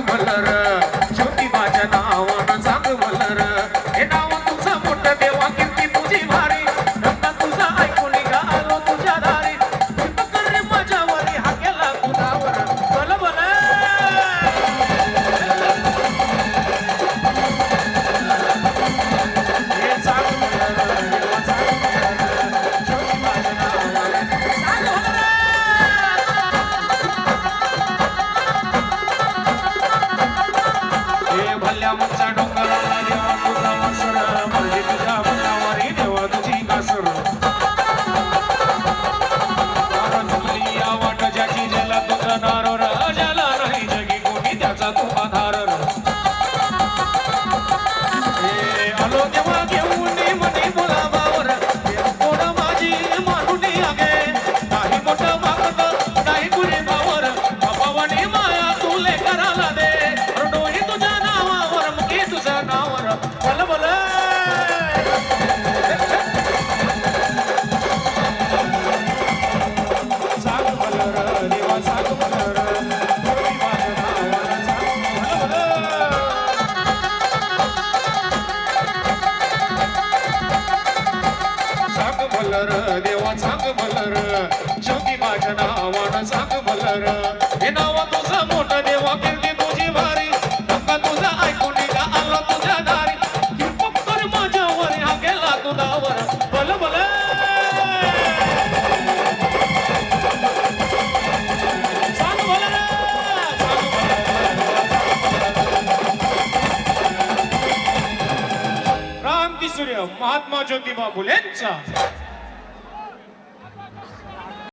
மலர రాముడను मलर देवा सांग मलर शेवटी माझ्या नावानं सांग मलर हे नाव तुझं मोठं देवा कीर्ती तुझी भारी धक्का तुझा ऐकून का आला तुझ्या दारी. कृपा कर माझ्यावर हा गेला तुझावर बल बल. महात्मा ज्योतिबा फुलेंचा.